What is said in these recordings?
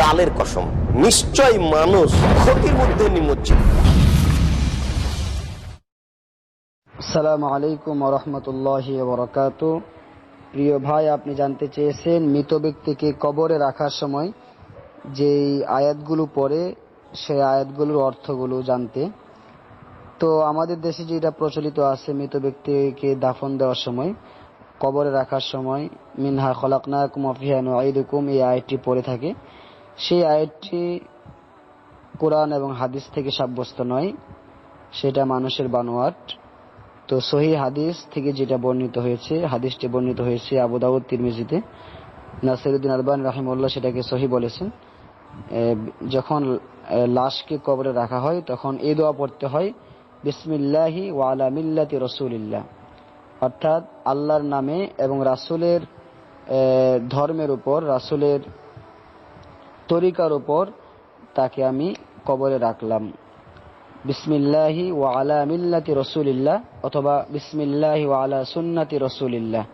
কালের কসম, নিশ্চয় মানুষ ক্ষতির মধ্যে নিমজ্জিত। আসসালামু আলাইকুম রহমতুল্লাহ বরকাত। প্রিয় ভাই, আপনি জানতে চেয়েছেন, মৃত ব্যক্তিকে কবরে রাখার সময় যেই আয়াতগুলো পড়ে, সেই আয়াতগুলোর অর্থগুলো জানতে। তো আমাদের দেশে যেটা প্রচলিত আছে মৃত ব্যক্তিকে দাফন দেওয়ার সময় কবরে রাখার সময়, মিনহা খলাকনা কুমফিহা নুকুম এই আয়াতটি পড়ে থাকে। সেই আয়াতটি কোরআন এবং হাদিস থেকে সাব্যস্ত নয়, সেটা মানুষের বানোয়াট। তো সহি হাদিস থেকে যেটা বর্ণিত হয়েছে, হাদিসটি বর্ণিত হয়েছে আবু দাউদ তিরমিজিতে। নাসিরুদ্দিন আলবান রাহিমুল্লাহ সেটাকে সহি বলেছেন। যখন লাশকে কবরে রাখা হয়, তখন এই দোয়া পড়তে হয়, বিসমিল্লাহি ওয়ালা মিল্লাতি রসুলিল্লাহ। অর্থাৎ আল্লাহর নামে এবং রাসুলের ধর্মের উপর, রাসুলের তরিকার উপর তাকে আমি কবরে রাখলাম। বিসমিল্লাহি ওয়া আলা মিল্লাতি রসুলিল্লাহ অথবা বিসমিল্লাহি ওয়া আলা সুন্নাতি রসুলিল্লাহ।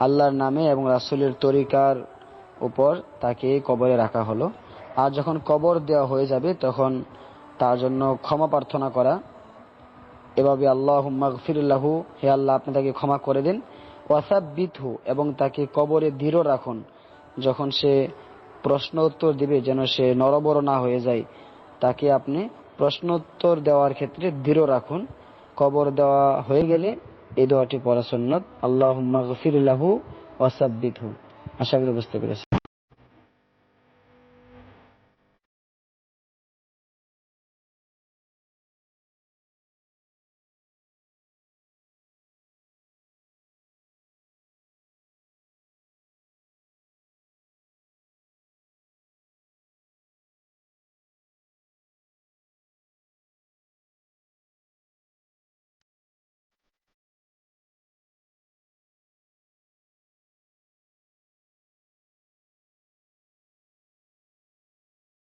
আল্লাহর নামে এবং রাসুলের তরিকার উপর তাকে কবরে রাখা হলো। আর যখন কবর দেওয়া হয়ে যাবে তখন তার জন্য ক্ষমা প্রার্থনা করা এভাবে আল্লাহ মাগফিরুল্লাহু হে আল্লাহ, আপনি তাকে ক্ষমা করে দিন। ওয়াসাবিথু এবং তাকে কবরে দৃঢ় রাখুন। যখন সে প্রশ্ন উত্তর দিবে, যেন সে নরবর না হয়ে যায়, তাকে আপনি প্রশ্নোত্তর দেওয়ার ক্ষেত্রে দৃঢ় রাখুন। কবর দেওয়া হয়ে গেলে এই দোয়াটি পড়া সুন্নত। আল্লাহ মাগফিরুল্লাহু ওয়াসাবিথু আশা করি বুঝতে পেরেছেন।